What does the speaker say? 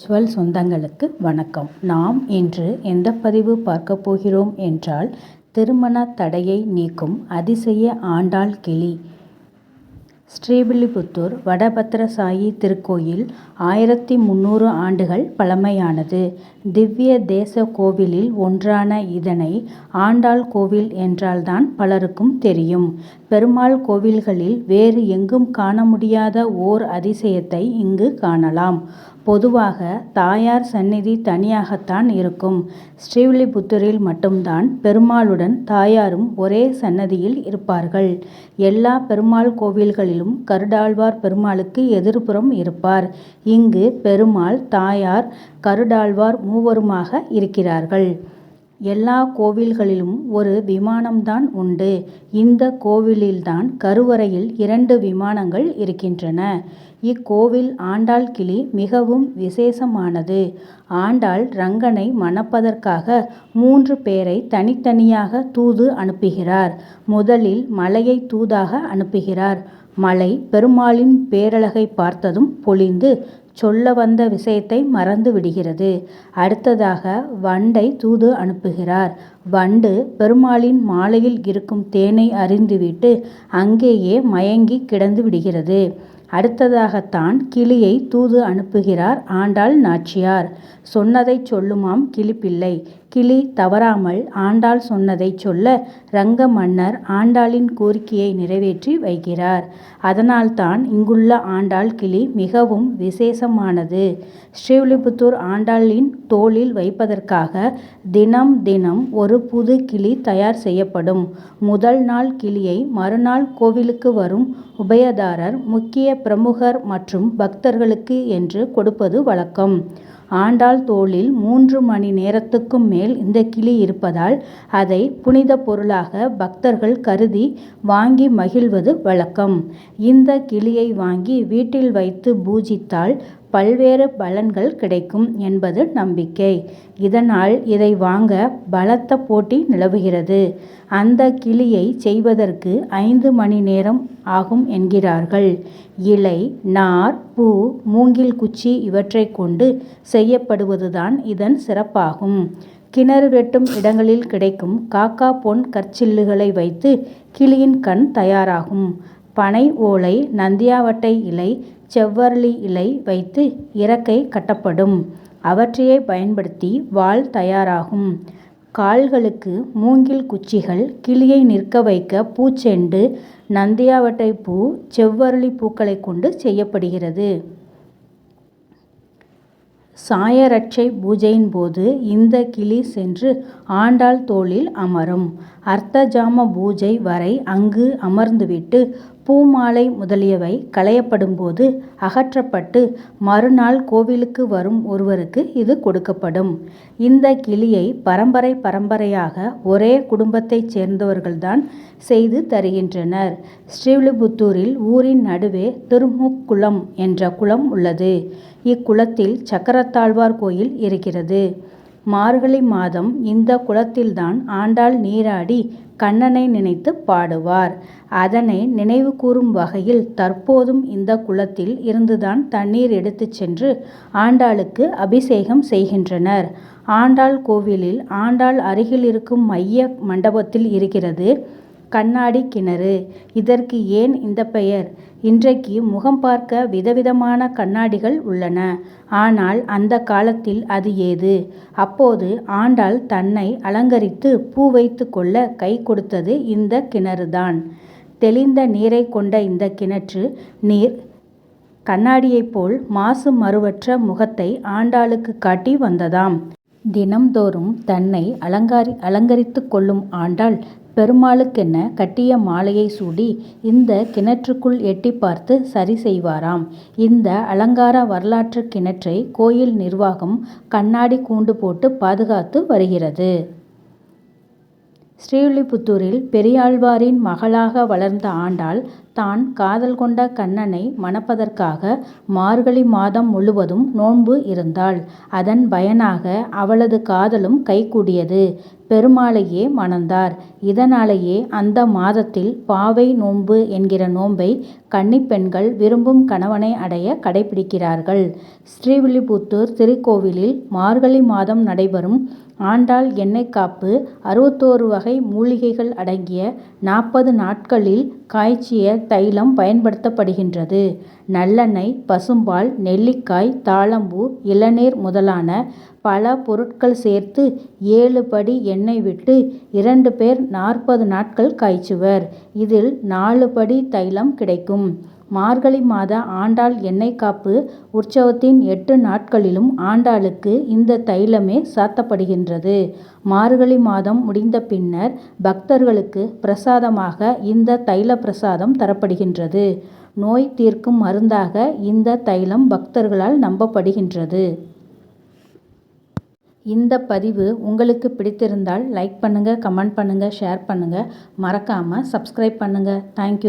Jewel சொந்தங்களுக்கு வணக்கம். நாம் இன்று எந்த பதிவு பார்க்க போகிறோம் என்றால் திருமண தடையை நீக்கும் அதிசய ஆண்டாள் கிளி. ஸ்ரீவில்லிபுத்தூர் வடபத்திரசாயி திருக்கோயில் ஆயிரத்தி முந்நூறு ஆண்டுகள் பழமையானது. திவ்ய தேச கோவிலில் ஒன்றான இதனை ஆண்டாள் கோவில் என்றால்தான் பலருக்கும் தெரியும். பெருமாள் கோவில்களில் வேறு எங்கும் காண முடியாத ஓர் அதிசயத்தை இங்கு காணலாம். பொதுவாக தாயார் சந்நிதி தனியாகத்தான் இருக்கும். ஸ்ரீவில்லிபுத்தூரில் மட்டும்தான் பெருமாளுடன் தாயாரும் ஒரே சன்னதியில் இருப்பார்கள். எல்லா பெருமாள் கோவில்களிலும் கருடாழ்வார் பெருமாளுக்கு எதிர்ப்புறம் இருப்பார். இங்கு பெருமாள் தாயார் கருடாழ்வார் மூவருமாக இருக்கிறார்கள். எல்லா கோவில்களிலும் ஒரு விமானம்தான் உண்டு. இந்த கோவிலில்தான் கருவறையில் இரண்டு விமானங்கள் இருக்கின்றன. இக்கோவில் ஆண்டாள் கிளி மிகவும் விசேஷமானது. ஆண்டாள் ரங்கனை மணப்பதற்காக மூன்று பேரை தனித்தனியாக தூது அனுப்புகிறார். முதலில் மலையை தூதாக அனுப்புகிறார். மலை பெருமாளின் பேரழகை பார்த்ததும் பொழிந்து சொல்ல வந்த விஷயத்தை மறந்து விடுகிறது. அடுத்ததாக வண்டை தூது அனுப்புகிறார். வண்டு பெருமாளின் மாலையில் இருக்கும் தேனை அறிந்துவிட்டு அங்கேயே மயங்கி கிடந்து விடுகிறது. அடுத்ததாகத்தான் கிளியை தூது அனுப்புகிறார் ஆண்டாள் நாச்சியார். சொன்னதை சொல்லுமாம் கிளிப்பிள்ளை. கிளி தவறாமல் ஆண்டாள் சொன்னதை சொல்ல ரங்க மன்னர் ஆண்டாளின் கோரிக்கையை நிறைவேற்றி வைக்கிறார். அதனால்தான் இங்குள்ள ஆண்டாள் கிளி மிகவும் விசேஷமானது. ஸ்ரீவில்லிபுத்தூர் ஆண்டாளின் தோளில் வைப்பதற்காக தினம் தினம் ஒரு புது கிளி தயார் செய்யப்படும். முதல் நாள் கிளியை மறுநாள் கோவிலுக்கு வரும் உபயதாரர் முக்கிய பிரமுகர் மற்றும் பக்தர்களுக்கு என்று கொடுப்பது வழக்கம். ஆண்டாள் தோளில் மூன்று மணி நேரத்துக்கும் மேல் இந்த கிளி இருப்பதால் அதை புனித பொருளாக பக்தர்கள் கருதி வாங்கி மகிழ்வது வழக்கம். இந்த கிளியை வாங்கி வீட்டில் வைத்து பூஜித்தால் பல்வேறு பலன்கள் கிடைக்கும் என்பது நம்பிக்கை. இதனால் இதை வாங்க பலத்த போட்டி நிலவுகிறது. அந்த கிளியை செய்வதற்கு ஐந்து மணி நேரம் ஆகும் என்கிறார்கள். இலை நார் பூ மூங்கில் குச்சி இவற்றை கொண்டு செய்யப்படுவதுதான் இதன் சிறப்பாகும். கிணறு வெட்டும் இடங்களில் கிடைக்கும் காக்கா பொன் கற்சில்லுகளை வைத்து கிளியின் கண் தயாராகும். பனை ஓலை நந்தியாவட்டை இலை செவ்வரளி இலை வைத்து இறக்கை கட்டப்படும். அவற்றையே பயன்படுத்தி வாள் தயாராகும். கால்களுக்கு மூங்கில் குச்சிகள் கிளியை நிற்க வைக்க பூச்செண்டு நந்தியாவட்டை பூ செவ்வரளி பூக்களை கொண்டு செய்யப்படுகிறது. சாயரட்சை பூஜையின் போது இந்த கிளி சென்று ஆண்டாள் தோளில் அமரும். அர்த்தஜாம பூஜை வரை அங்கு அமர்ந்துவிட்டு பூமாலை முதலியவை களையப்படும்போது அகற்றப்பட்டு மறுநாள் கோவிலுக்கு வரும் ஒருவருக்கு இது கொடுக்கப்படும். இந்த கிளியை பரம்பரை பரம்பரையாக ஒரே குடும்பத்தைச் சேர்ந்தவர்கள்தான் செய்து தருகின்றனர். ஸ்ரீவில்லிபுத்தூரில் ஊரின் நடுவே திருமுக்குளம் என்ற குளம் உள்ளது. இக்குளத்தில் சக்கரத்தாழ்வார் கோயில் இருக்கிறது. மார்கழி மாதம் இந்த குளத்தில்தான் ஆண்டாள் நீராடி கண்ணனை நினைத்து பாடுவார். அதனை நினைவு கூறும் வகையில் தற்போதும் இந்த குளத்தில் இருந்துதான் தண்ணீர் எடுத்துச் சென்று ஆண்டாளுக்கு அபிஷேகம் செய்கின்றனர். ஆண்டாள் கோவிலில் ஆண்டாள் அருகில் இருக்கும் மைய மண்டபத்தில் இருக்கிறது. கண்ணாடி கிணறு. இதற்கு ஏன் இந்த பெயர்? இன்றைக்கு முகம் பார்க்க விதவிதமான கண்ணாடிகள் உள்ளன. ஆனால் அந்த காலத்தில் அது ஏது? அப்போது ஆண்டாள் தன்னை அலங்கரித்து பூ வைத்து கொள்ள கை கொடுத்தது இந்த கிணறுதான். தெளிந்த நீரை கொண்ட இந்த கிணற்று நீர் கண்ணாடியைப் போல் மாசு மறுவற்ற முகத்தை ஆண்டாளுக்கு காட்டி வந்ததாம். தினம்தோறும் தன்னை அலங்காரி அலங்கரித்து கொள்ளும் ஆண்டாள் பெருமாளுக்கென கட்டிய மாலையை சூடி இந்த கிணற்றுக்குள் எட்டி பார்த்து சரி செய்வாராம் இந்த அலங்கார வரலாற்று கிணற்றை கோயில் நிர்வாகம் கண்ணாடி கூண்டு போட்டு பாதுகாத்து வருகிறது ஸ்ரீவில்லிபுத்தூரில் பெரியாழ்வாரின் மகளாக வளர்ந்த ஆண்டாள் தான் காதல் கொண்ட கண்ணனை மணப்பதற்காக மார்கழி மாதம் முழுவதும் நோன்பு இருந்தாள். அதன் பயனாக அவளது காதலும் கைகூடியது. பெருமாளையே மணந்தார். இதனாலேயே அந்த மாதத்தில் பாவை நோன்பு என்கிற நோன்பை கன்னிப்பெண்கள் விரும்பும் கணவனை அடைய கடைபிடிக்கிறார்கள். ஸ்ரீவில்லிபுத்தூர் திருக்கோவிலில் மார்கழி மாதம் நடைபெறும் ஆண்டாள் எண்ணெய் காப்பு வகை மூலிகைகள் அடங்கிய நாற்பது நாட்களில் காய்ச்சிய தைலம் பயன்படுத்தப்படுகின்றது. நல்லெண்ணெய் பசும்பால் நெல்லிக்காய் தாழம்பூ இளநீர் முதலான பல பொருட்கள் சேர்த்து ஏழு படி எண்ணெய் விட்டு இரண்டு பேர் நாற்பது நாட்கள் காய்ச்சுவர். இதில் நாலு படி தைலம் கிடைக்கும். மார்கழி மாத ஆண்டாள் எண்ணெய் காப்பு உற்சவத்தின் எட்டு நாட்களிலும் ஆண்டாளுக்கு இந்த தைலமே சாத்தப்படுகின்றது. மார்கழி மாதம் முடிந்த பின்னர் பக்தர்களுக்கு பிரசாதமாக இந்த தைல பிரசாதம் தரப்படுகின்றது. நோய் தீர்க்கும் மருந்தாக இந்த தைலம் பக்தர்களால் நம்பப்படுகின்றது. இந்த பதிவு உங்களுக்கு பிடித்திருந்தால் லைக் பண்ணுங்கள் கமெண்ட் பண்ணுங்கள் ஷேர் பண்ணுங்கள் மறக்காமல் சப்ஸ்கிரைப் பண்ணுங்கள் தேங்க்யூ.